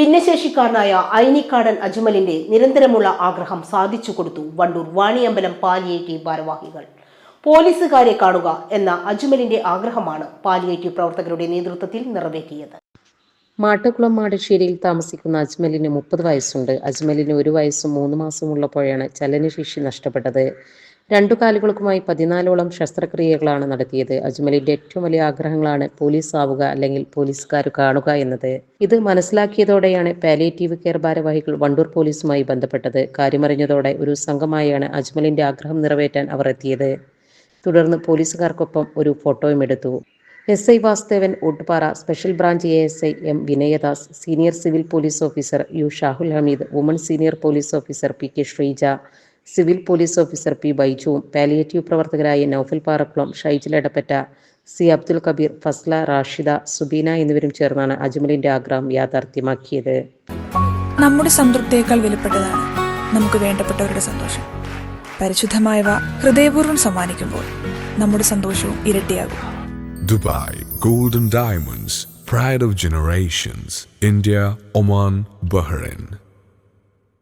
ഭിന്നശേഷിക്കാരനായ ഐനിക്കാടൻ അജ്മലിന്റെ നിരന്തരമുള്ള ആഗ്രഹം സാധിച്ചു കൊടുത്തു വണ്ടൂർ വാണിയമ്പലം പാലിയേറ്റീവ് ഭാരവാഹികൾ. പോലീസുകാരെ കാണുക എന്ന അജ്മലിന്റെ ആഗ്രഹമാണ് പാലിയേറ്റി പ്രവർത്തകരുടെ നേതൃത്വത്തിൽ നിറവേറ്റിയത്. മാട്ടുകുളം മാടശ്ശേരിയിൽ താമസിക്കുന്ന അജ്മലിന് മുപ്പത് വയസ്സുണ്ട്. അജ്മലിന് ഒരു വയസ്സും മൂന്ന് മാസമുള്ളപ്പോഴാണ് ചലനശേഷി നഷ്ടപ്പെട്ടത്. രണ്ടു കാലുകൾക്കുമായി പതിനാലോളം ശസ്ത്രക്രിയകളാണ് നടത്തിയത്. അജ്മലിന്റെ ഏറ്റവും വലിയ ആഗ്രഹങ്ങളാണ് പോലീസ് ആവുക അല്ലെങ്കിൽ പോലീസുകാർ കാണുക എന്നത്. ഇത് മനസ്സിലാക്കിയതോടെയാണ് പാലിയേറ്റീവ് കെയർ ഭാരവാഹികൾ വണ്ടൂർ പോലീസുമായി ബന്ധപ്പെട്ടത്. കാര്യമറിഞ്ഞതോടെ ഒരു സംഘമായാണ് അജ്മലിന്റെ ആഗ്രഹം നിറവേറ്റാൻ അവർ എത്തിയത്. തുടർന്ന് പോലീസുകാർക്കൊപ്പം ഒരു ഫോട്ടോയും എടുത്തു. S I Vasudevan Oottupara special branch A S I M Vinayadas senior civil police officer U Shahul Hameed woman senior police officer P K Sreeja civil police officer P ബൈജുവും palliative പ്രവർത്തകരായ നൌഫൽ പാറക്കുളം ഷൈജിൽ എടപ്പറ്റ സി അബ്ദുൽ കബീർ ഫസ്ല റാഷിദ സുബീന എന്നിവരും ചേർന്നാണ് അജ്മലിന്റെ ആഗ്രഹം യാഥാർത്ഥ്യമാക്കിയത്. നമ്മുടെ സംതൃപ്തിയേക്കാൾ വിലപ്പെട്ടതാണ് നമുക്ക് വേണ്ടപ്പെട്ടവരുടെ സന്തോഷം. പരിശുദ്ധമായവ ഹൃദയപൂർവം സമ്മാനിക്കുമ്പോൾ നമ്മുടെ സന്തോഷവും ഇരട്ടിയാകും. Dubai golden diamonds pride of generations India Oman Bahrain.